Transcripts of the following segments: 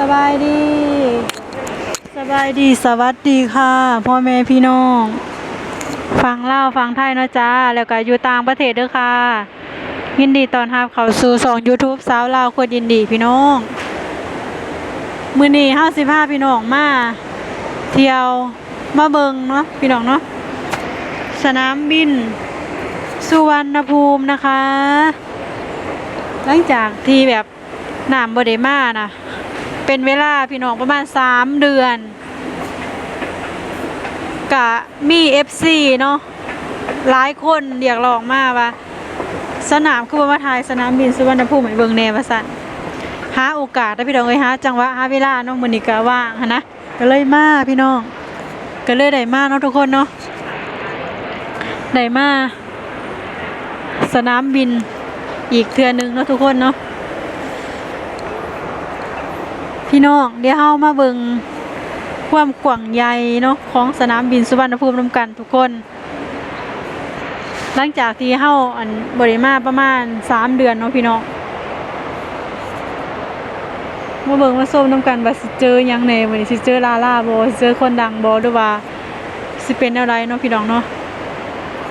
สบายดี สบายดีสวัสดีค่ะพ่อแม่พี่น้อง ฟังเล่าวฟังไทยเนาะจ้า แล้วก็อยู่ต่างประเทศด้อค่ะ ยินดีตอนรับเข้าสู่สอง YouTube สาวลาวคนยินดีพี่น้อง มือนี้ห้าสิบห้าพี่น้องมา เที่ยวมาเบิงเนาะพี่น้องเนาะสนามบิน สุวรรณภูมินะคะ หลังจากที่แบบน้ำบไดมานะ เป็นเวลาพี่น้องประมาณสามเดือนกะมีเอฟซีเนาะหลายคนเรียกร้องมาว่า สนามคือว่มาถ่ายสนามบินสุวรรณภูมิให้เบิงแนวว่าสั่นหาโอกาสได้พี่น้องเอ้ยหาจังหวะหาเวลาเนาะมื้อนี้ก็ว่างหันนะก็เลยมาพี่น้อง ก็เลยได้มาเนาะทุกคนเนาะได้มาสนามบินอีกเทือนึงเนาะทุกคนเนาะ พี่น้องเดี๋ยวเฮามาเบิงความกว้างใหญ่เนาะของสนามบินสุวรรณภูมินำกันทุกคน หลังจากที่เฮาอันบริมาประมาณสามเดือนเนาะพี่น้องมาเบิ่งมาส้มนำกันว่าสิเจอยังแหน่วันนี้สิเจอลาลาบ่สิเจอคนดังบ่หรือว่าสิเป็นอะไรเนาะพี่น้องเนาะ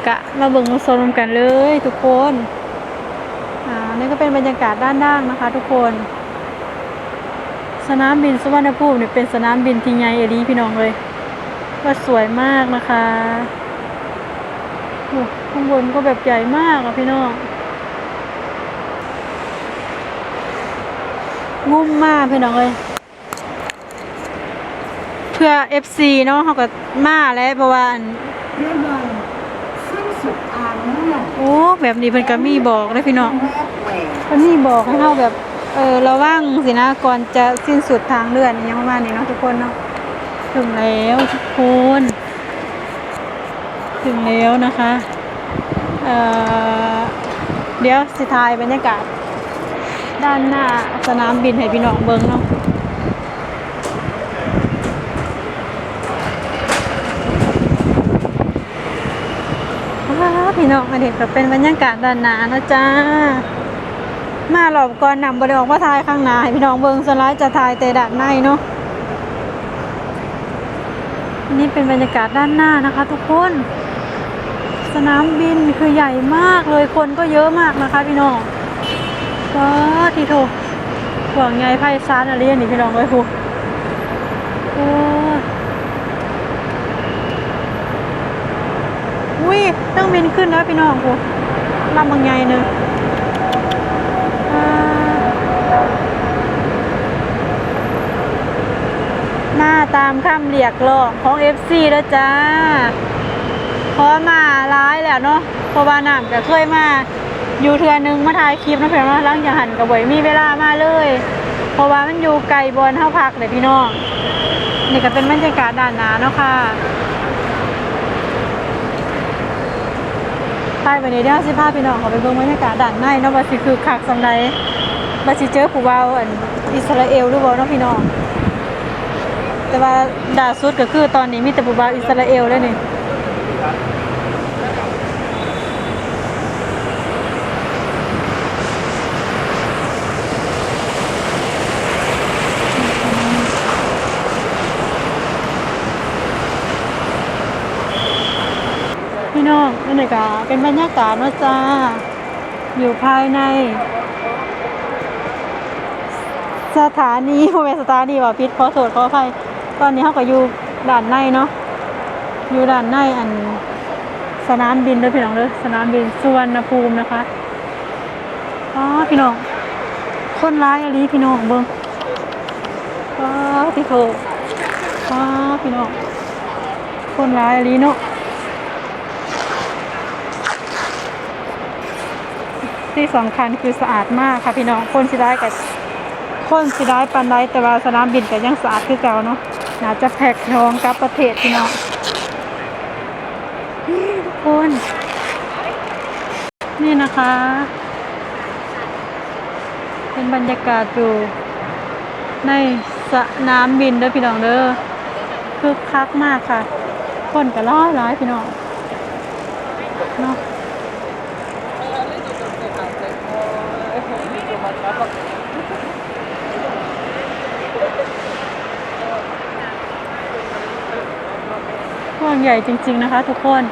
กะมาเบิ่งมาส้มนำกันเลยทุกคนอ่านี่ก็เป็นบรรยากาศด้านล่างนะคะ ทุกคน สนามบินสุวรรณภูมิเนี่ยเป็นสนามบินที่ใหญ่เอดีพี่น้องเลยว่าสวยมากนะคะโอ้ข้างบนก็แบบใหญ่มากอะพี่น้องงุ่มมากพี่น้องเลยเพื่อ FC เนาะเขาก็มาแล้วเพราะว่าอันโอ้แบบนี้เพิ่นก็มีบอกเลยพี่น้องแรกเวย์คนนี้บอกให้เราแบบ เออระวังสินะก่อนจะสิ้นสุดทางเลื่อนยังประมาณนี้เนาะทุกคนเนาะถึงแล้วทุกคนถึงแล้วนะคะเออเดี๋ยวสิทายบรรยากาศ ด้านหน้าสนามบินให้พี่น้องเบิ่งเนาะว้าวพี่น้องอันนี้ก็เป็นบรรยากาศด้านหน้านะจ้า มาหลอบก่อนนำบริออกมาทายข้างหน้าให้พี่น้องเบิงสไลด์จะทายแต่ด้านในเนาะอันนี้เป็นบรรยากาศด้านหน้านะคะ ทุกคน สนามบินคือใหญ่มากเลยคนก็เยอะมากนะคะ พี่น้องว้าทีโถห่วงใยไพศาลอะไรนี่พี่น้องเลยพูโอ้อุ้ยต้องบินขึ้นแล้วพี่น้องพูลำบางใหญ่เนอะหน้าตามคำเรียกร้องของ FC แล้วจ้าเพราะมาร้ายแล้วเนาะเพราะว่าน้ำก็เคยมาอยู่เทือนึงมาถ่ายคลิปนะเพื่อนว่าหลังจาหันกับบ่อยมีเวลามาเลย เพราะว่ามันอยู่ไกลบอลเท่าพักเลยพี่น้องนี่ก็เป็นบรรยากาศด้านหน้าเนาะค่ะไปวันนี้เดี๋ยวสิพาพี่น้องเขาไปเบิ่งบรรยากาศด้านในเนาะว่าสิคือคักสำใดว่าสิเจอผู้บ่าวอันอิสราเอลหรือบ่เนาะพี่น้อง แต่ว่าด่าสุดก็คือตอนนี้มีแต่ผู้บ่าวอิสราเอลแล้วนี่พี่น้องนี่ก็เป็นบรรยากาศนะจ้า อยู่ภายใน สถานีโมเมสถานีว่าพิษขอโทษขออภัย ตอนนี้เขาก็อยู่ด่านในเนาะอยู่ด่านในอันสนามบินเด้อพี่น้องเด้อสนามบินสุวรรณภูมินะคะอ๋อพี่น้อง คนร้ายอะไรพี่น้องเบิ้งว้าวพี่โถว้าวพี่น้อง คนร้ายอะไรเนาะที่สำคัญคือสะอาดมากค่ะพี่น้องคนสิได้กับคนสิได้ปันไดแต่ว่าสนามบินก็ยังสะอาดคือเก่าเนาะ น่าจะแพ็กทองกับประเทศพี่น้องนี่ทุกคน นี่นะคะ เป็นบรรยากาศอยู่ในสนามบินเด้อพี่น้องเด้อคึกคักมากค่ะ คนก็ร้อยร้อยพี่น้องเนาะ พวงใหญ่จริง ๆนะคะ ทุกคน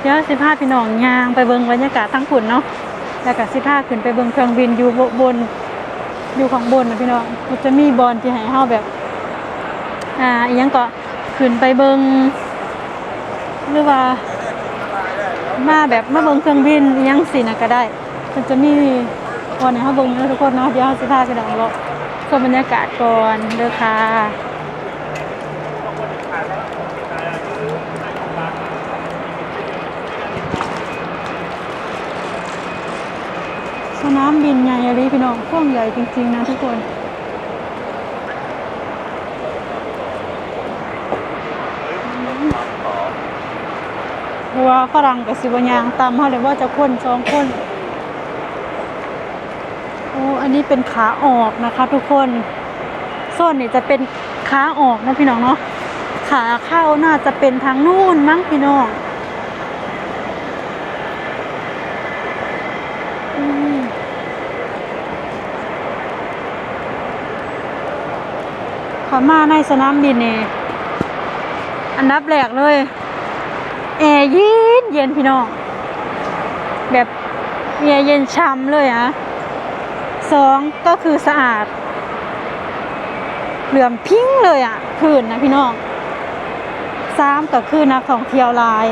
เดี๋ยวสิพาพี่น้องยางไปเบิงบรรยากาศทั้งฝุ่นเนาะแล้วก็สิพาขึ้นไปเบิงเครื่องบินอยู่บนอยู่ข้างบนนะพี่น้องมันจะมีบอลที่ให้เฮาแบบ อ่าอีหยังก็ขึ้นไปเบิงหรือว่า มาแบบมาเบิงเครื่องบินอีหยังสินะก็ได้ มันจะมีวันไหนเขาเบิงนะทุกคนเนาะเดี๋ยวเราสิพาไปดองเลาชมบรรยากาศก่อนเด้อค่ะ สนามบินใหญ่อะไรพี่น้องกว้างใหญ่จริง ๆ นะทุกคนเพราะว่าฝรั่งกับสิบยางตามเขาเลยว่าจะคนสองคนโอ้อันนี้เป็นขาออกนะคะ ทุกคนส่วนนี้จะเป็นขาออกนะพี่น้องเนาะขาเข้าน่าจะเป็นทางนู่นมั้งพี่น้อง ขามาในสนามบินนี่อันดับแรกเลยแอร์เย็นเย็นพี่น้อง แบบแอร์เย็นช่ำเลยอะสองก็คือสะอาด เหลื่อมพิ้งเลยอะพื้นนะพี่น้องสามก็คือนักท่องเที่ยวลาย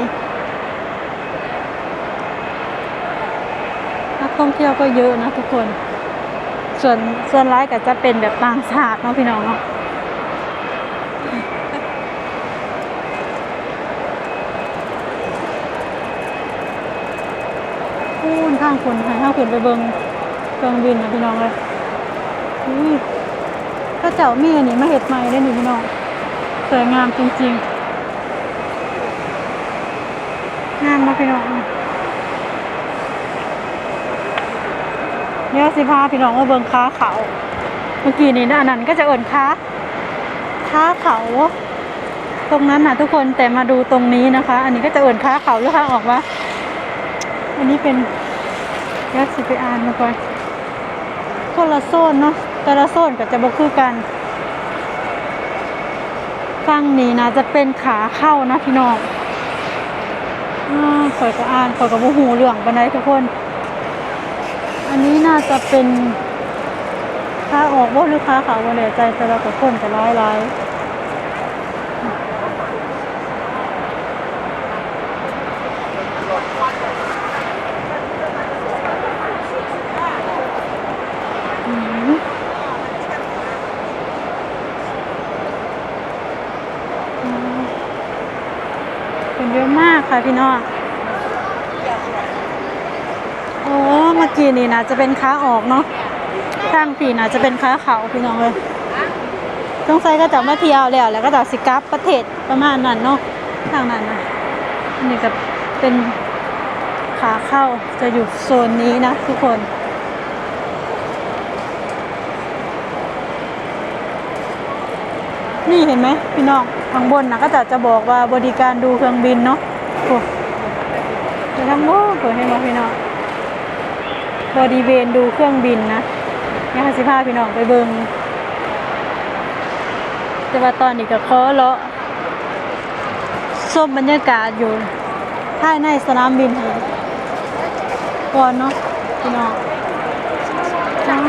นักท่องเที่ยวก็เยอะนะทุกคน ส่วนส่วนร้ายก็จะเป็นแบบต่างชาติเนาะพี่น้องเนาะ พูน ข้างคนให้ข้าขึ้นไปเบิงเครื่องบินนะพี่น้องเลยอุ้ยก็เจ้ามีอันนี้มาเห็ดใหม่ได้หนิพี่น้องสวยงามจริงๆงามนะพี่น้องเนี่ยสิพาพี่น้องมาเบิงค้าเขาเมื่อกี้นี่นะอันนั้นก็จะเอินค้าค้าเขาตรงนั้นนะทุกคนแต่มาดูตรงนี้นะคะ อันนี้ก็จะเอินค้าเขาหรือค้าออกวะอันนี้เป็น ยักษ์สิไปอ่านมาก่อนคนละโซนเนาะแต่ละโซนก็จะบ่คือกันฝั่งนี้นะจะเป็นขาเข้านะพี่น้องอ่าข่อยก็อ่านข่อยก็บ่หูเรื่องปานใดทุกคน อันนี้น่าจะเป็นขาออกบ่หรือขาข้าบ่แน่ใจแต่ว่าก็คนก็หลายๆอืมอืมคนเยอะมาก ค่ะพี่น้องโอ้เมื่อกี้นี่นะจะเป็นค้าออกเนาะทางผีนะจะเป็นค้าเขาพี่น้องเลยต้องใส่ก็จะมาเที่ยวแล้วแล้วก็จะสิกับประเทศประมาณนั้นเนาะทางนั้นนะนนี้ก็เป็นขาเข้าจะอยู่โซนนี้นะทุกคนนี่เห็นไหมพี่น้องข้างบนนะก็จะจะบอกว่าบริการดูเครื่องบินเนาะ โอ้เดี๋ยวทั้งโลกเปิดให้มาพี่น้องบริเวณดูเครื่องบินนะยังสิพาพี่น้องไปเบิงแต่ว่าตอนนี้ก็ขอเลาะส้มบรรยากาศอยู่ภายในสนามบินให้ก่อนเนาะพี่น้องอ้าว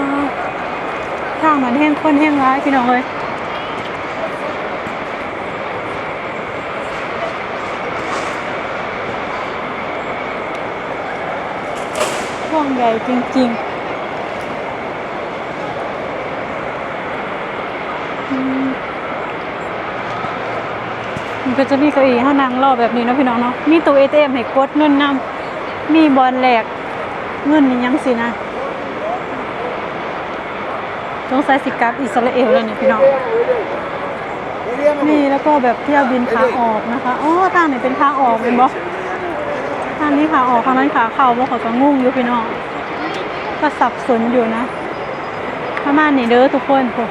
อ้าวทางมันแห้ง คนแห้งร้ายพี่น้องเลยห้องใหญ่จริงๆมันก็จะมีเก้าอี้ห้นั่งรอแบบนี้นะพี่น้องเนาะ มีตู้ ATM ให้กดเงินนำมีบอลแหลก เงินนี่ยังสินะ ต้องใส่สิกับอิสราเอลแล้วเนี่ยพี่น้องนี่แล้วก็แบบเที่ยวบินขาออกนะคะอ๋อทางไหนเป็นขาออกเป็นบ่ทางนี้ขาออกทางนั้นขาเข้าบ่เขาก็งงอยู่พี่น้องก็สับสนอยู่นะประมาณนี้เด้อทุกคนพว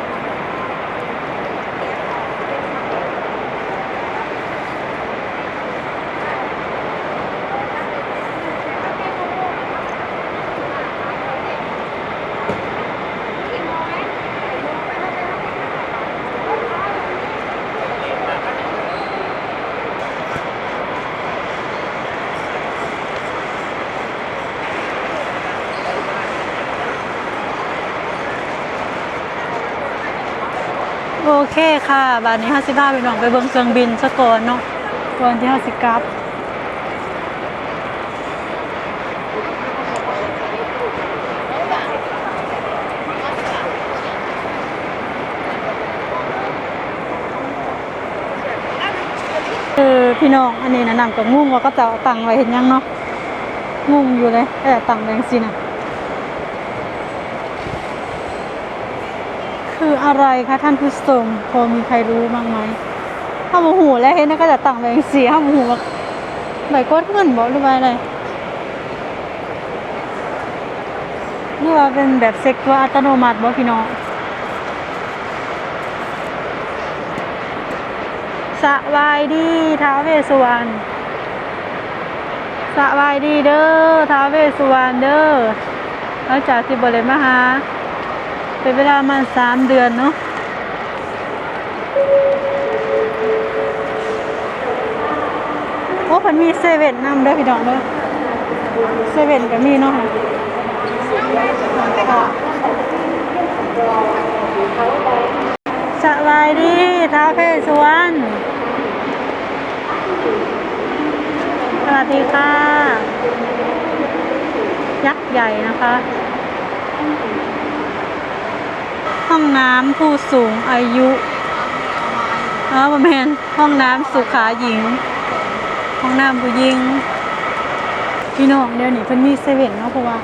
เคค่ะ บานนี้ห้าสิบห้าไปน้องไปเบิ่งเครื่องบินซะก่อนเนาะก่อนที่ห้าสิกลับเออพี่น้องอันนี้นะนำกับงุ่งว่าก็จะตังไว้เห็นยังเนาะงุ่งอยู่เลยแต่ตังแบงสินะคื อะไรคะท่านผู้ชมพอมีใครรู้บ้างไหมถ้ามโหแล้วเห็นนะก็จะตังแบงสีถ้ามโหว่าใบกดเงินบอกหรือว่าอะไรนี่ว่าเป็นแบบเซ็กตัวอัตโนมัติบ่พี่น้องสวายดีท้าวเวสสุวรรณสวายดีเด้อท้าวเวสสุวรรณเด้อหลังจากที่บริมาหา เป็นเวลาประมาณสามเดือนเนาะโอ้พันมีเซเว่นนำเด้อพี่น้องเด้อเซเว่นก็มีเนาะค่ะสบายดีท้าเวสวรรณสวัสดีค่ะ ยักษ์ใหญ่นะคะ ห้องน้ำผู้สูงอายุเออประมาณห้องน้ำสุขาหญิง ห้องน้ำผู้หญิง พี่น้องเดี๋ยวนี้เพิ่นมีเซเว่นเนาะเพราะว่า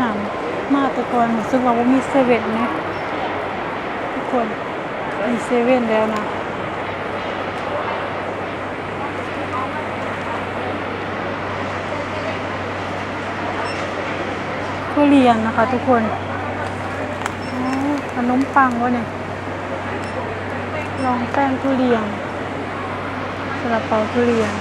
น้ำมาต่ก่อนรู้สึกว่าบ่มีเซเว่นนะทุกคนมีเซเว่นแล้วนะทุเรียนนะคะทุกคน ขนมปังวะเนี่ยลองแป้งทุเรียนสลับเปาทุเรียน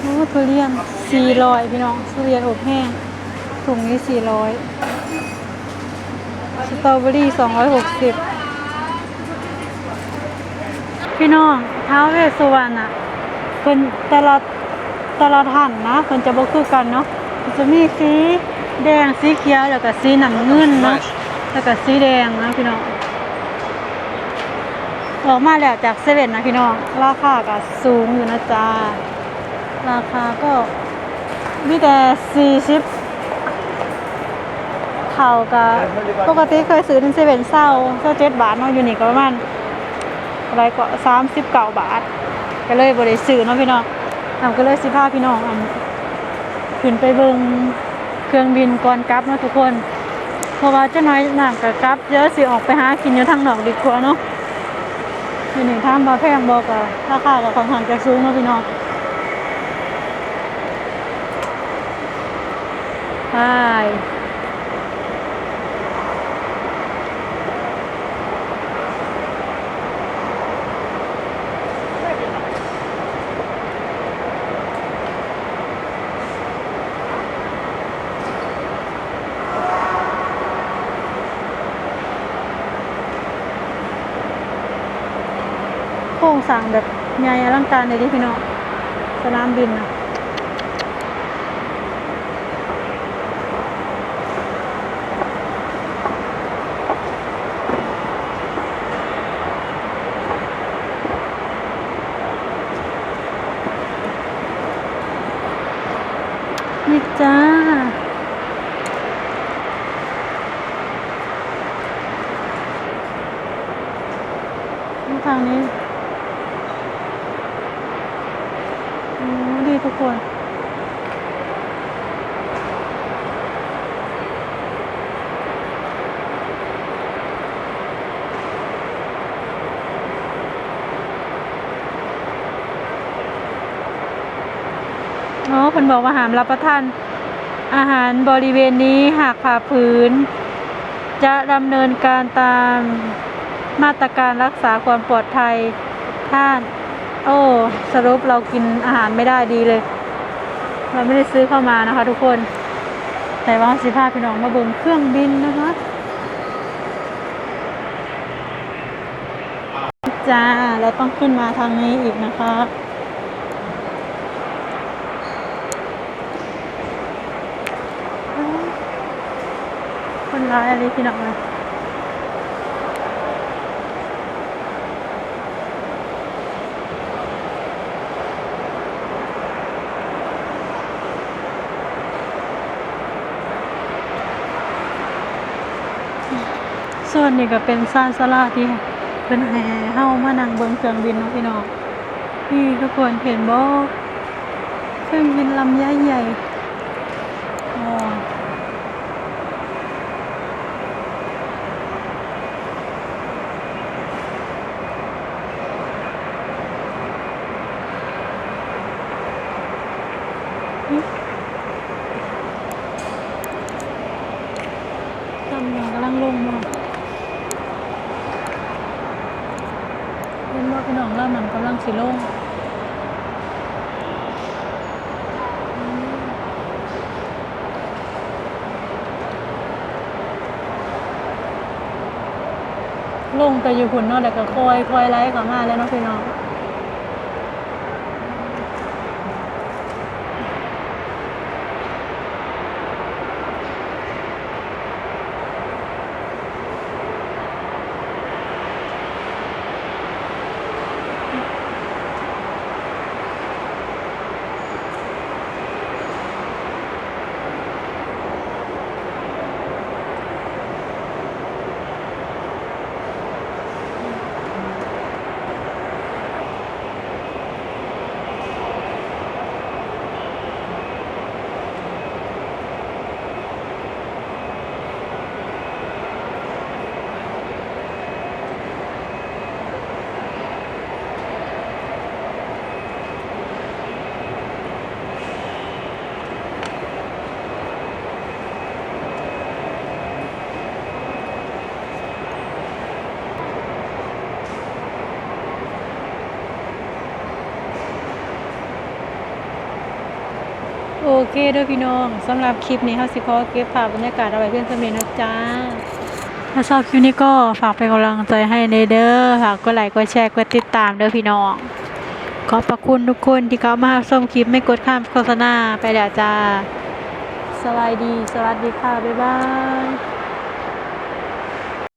โอ้ทุเรียนสี่ร้อยพี่น้องทุเรียนอบแห้งถุงนี้สี่ร้อยสตรอเบอรี่สองร้อยหกสิบพี่น้องท้าวเวสสุวรรณอะเป็นแต่ละแต่ละท่านนะเพิ่นจะบ่คือกันเนาะ จะมีสีแดงสีเขียวแล้วก็สีน้ำเงินเนาะแล้วก็สีแดงนะพี่น้องออกมาแล้วจากเซเว่นนะพี่น้องราคาก็สูงอยู่นะจ๊ะราคาก็มีแต่40เท่ากับปกติเคยซื้อในเซเว่นเศร้าเศร้าเจ็ดบาทเนาะอยู่นี่ก็ประมาณอะไรก็39บาท ก็เลยบ่ได้ซื้อเนาะพี่น้องทำก็เลยสิพาพี่น้องอัน ขึ้นไปเบิงเครื่องบินก่อนกลับนะทุกคน เพราะว่าเจ้าน้อยหนักกับกลับเยอะสิออกไปหากินอยู่ทางนอกดีกว่าเนาะอยู่นี่ท่ามาแพงบอกอะราคากับของทางจะสูงนาะพี่น้องใช่ รงสร้างแบบใหญ่อลังการเลยดิพี่น้องสนามบินนะนี่จ้า ทางนี้โอ้ดีทุก คน อ๋อคนบอกว่าหามรับประทานอาหารบริเวณนี้หากผ่าฝืน จะดำเนินการตามมาตรการรักษาความปลอดภัยท่าน โอ้สรุปเรากินอาหารไม่ได้ดีเลย เราไม่ได้ซื้อเข้ามานะคะ ทุกคนแต่ว่าสิพาพี่น้องมาเบิ่งเครื่องบินนะคะจ้าเราต้องขึ้นมาทางนี้อีกนะคะคนร้ายอะไรพี่น้องเลยส่ว นนี้ก็เป็นซานสลาที่เป็นแห่เฮ้ามานั่งเบิ้งเครื่องบินเนาะพี่น้องนี่ทุกคนเห็นบ่เครื่องบินลำใหญ่ๆอ๋อ ตำรวจกำลังลงมาเห็นว่าพี่น้ องเล่ามันกำลังสิลงลงแต่อยู่หุ่นเนาะแต่ก็คอยคอยไล่เข้ามาแล้วเนาะพี่น้อง โอ เคเด้อพี่น้องสำหรับคลิปนี้เฮาสิขอเก็บภาพบรรยากาศเอาไว้เพื่อนสมินะจ๊ะถ้าชอบคลิปนี้ก็ฝากเป็นกำลังใจให้ในเด้อฝากกดไลค์กดแชร์กดติดตามเด้อพี่น้องขอบพระคุณทุกคนที่เข้ามาชมคลิปไม่กดข้ามโฆษณาไปแล้วจ้าสวัสดี สวัสดีค่ะ บ๊ายบาย